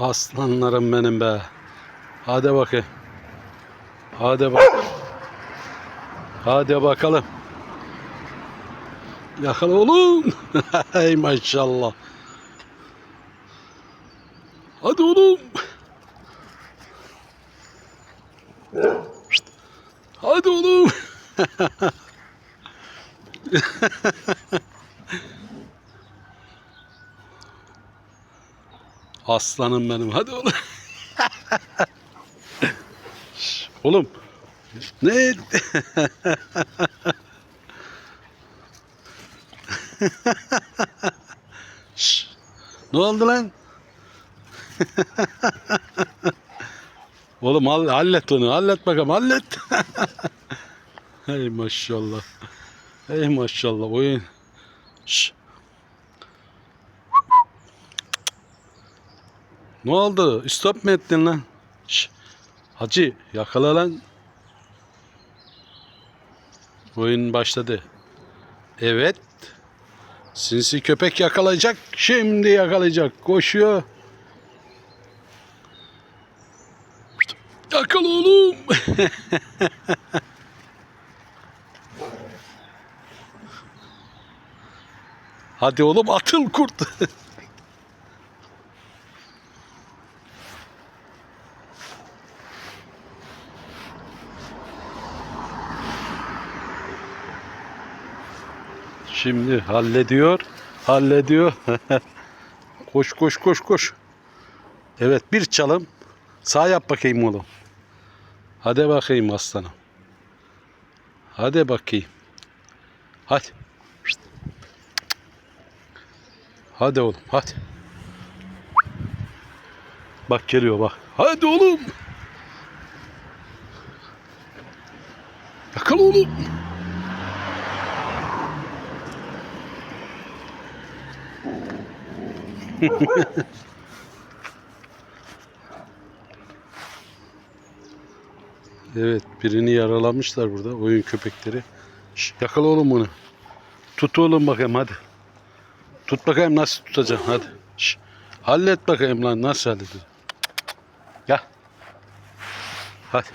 Aslanlarım benim be. Hadi bakayım. Hadi bak. Hadi bakalım. Yakala oğlum. Hey maşallah. Hadi oğlum. Hadi oğlum. Aslanım benim. Hadi oğlum. Oğlum. Ne? Şş, ne oldu lan? Oğlum hall- hallet onu. Hallet bakalım. Hallet. Hey maşallah. Hey maşallah. Oyun. Şş. Ne oldu? Stop mu ettin lan? Şş. Hacı yakala lan. Oyun başladı. Evet. Sinsi köpek yakalayacak. Şimdi yakalayacak. Koşuyor. Yakala oğlum. Hadi oğlum atıl kurt. Şimdi hallediyor. Hallediyor. koş koş koş koş. Evet bir çalım. Sağ yap bakayım oğlum. Hadi bakayım aslanım. Hadi bakayım. Hadi. Hadi oğlum hadi. Bak geliyor bak. Hadi oğlum. Yakala oğlum. Evet birini yaralamışlar burada oyun köpekleri. Şş, yakala oğlum bunu. Tut oğlum bakayım hadi. Tut bakayım nasıl tutacaksın hadi. Şş, hallet bakayım lan nasıl halledeceksin. Gel. Hadi.